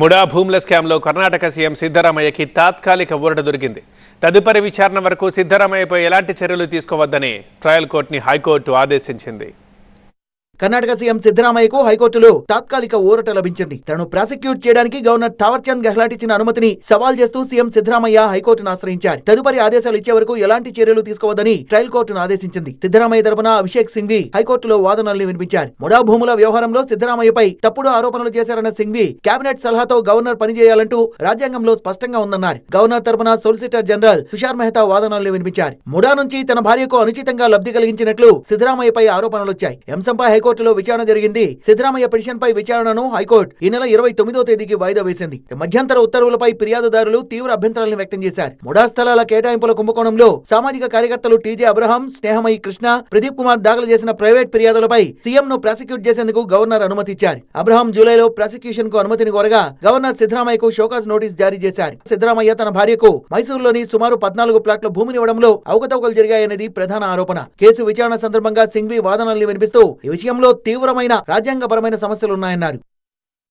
MUDA భూముల స్కామ్లో Karnataka CM సిద్ధరామయ్యకి తాత్కాలిక ఊరట దొరికింది. తదుపరి విచారణ వరకు సిద్ధరామయ్యపై ఎలాంటి చర్యలు తీసుకోవద్దని ట్రయల్ కోర్టుని హైకోర్టు ఆదేశించింది. కర్ణాటక సీఎం సిద్దరామయ్యకు హైకోర్టులో తాత్కాలిక ఊరట లభించింది. తనను ప్రాసిక్యూట్ చేయడానికి గవర్నర్ థావర్చంద్ గెహ్లాట్ ఇచ్చిన అనుమతిని సవాల్ చేస్తూ సీఎం సిద్దరామయ్య హైకోర్టును ఆశ్రయించారు. తదుపరి ఆదేశాలు ఇచ్చే వరకు ఎలాంటి చర్యలు తీసుకోవద్దని ట్రయల్ కోర్టును ఆదేశించింది. సిద్దరామయ్య తరపున అభిషేక్ సింఘ్వి హైకోర్టులో వాదనల్ని వినిపించారు. ముడా భూముల వ్యవహారంలో సిద్దరామయ్యపై తప్పుడు ఆరోపణలు చేశారన్న సింఘ్వి కేబినెట్ సలహాతో గవర్నర్ పనిచేయాలంటూ రాజ్యాంగంలో స్పష్టంగా ఉందన్నారు. గవర్నర్ తరపున సొలిసిటర్ జనరల్ తుషార్ మెహతా వాదనల్ని వినిపించారు. ముడా నుంచి తన భార్యకు అనుచితంగా లబ్ధి కలిగించినట్లు సిద్దరామయ్యపై ఆరోపణలు వచ్చాయి ఈ హైకోర్టులో విచారణ జరిగింది. సిద్ధరామయ్య పిటిషన్ పై విచారణను హైకోర్టు ఈ నెల ఇరవై తొమ్మిదో తేదీకి వాయిదా వేసింది. మధ్యంతర ఉత్తర్వులపై ఫిర్యాదుదారులు తీవ్ర అభ్యంతరాలను వ్యక్తం చేశారు. ముడా స్థలాల కేటాయింపుల కుంభకోణంలో సామాజిక కార్యకర్తలు టీజే అబ్రహం స్నేహమయి కృష్ణ ప్రదీప్ కుమార్ దాఖలు చేసిన ప్రైవేట్ ఫిర్యాదులపై సీఎం ను ప్రాసిక్యూట్ చేసేందుకు గవర్నర్ అనుమతి ఇచ్చారు అబ్రహం జూలైలో ప్రాసిక్యూషన్కు అనుమతిని కోరగా గవర్నర్ సిద్ధరామయ్యకు షోకాస్ నోటీస్ జారీ చేశారు. సిద్ధరామయ్య తన భార్యకు మైసూరులోని సుమారు పద్నాలుగు ప్లాట్ల భూమిని ఇవ్వడంలో అవకతవకలు జరిగాయనేది ప్రధాన ఆరోపణ. కేసు విచారణ సందర్భంగా సింఘ్వి వాదనల్ని వినిపిస్తూ ఈ విషయం విషయంలో తీవ్రమైన రాజ్యాంగపరమైన సమస్యలున్నాయన్నారు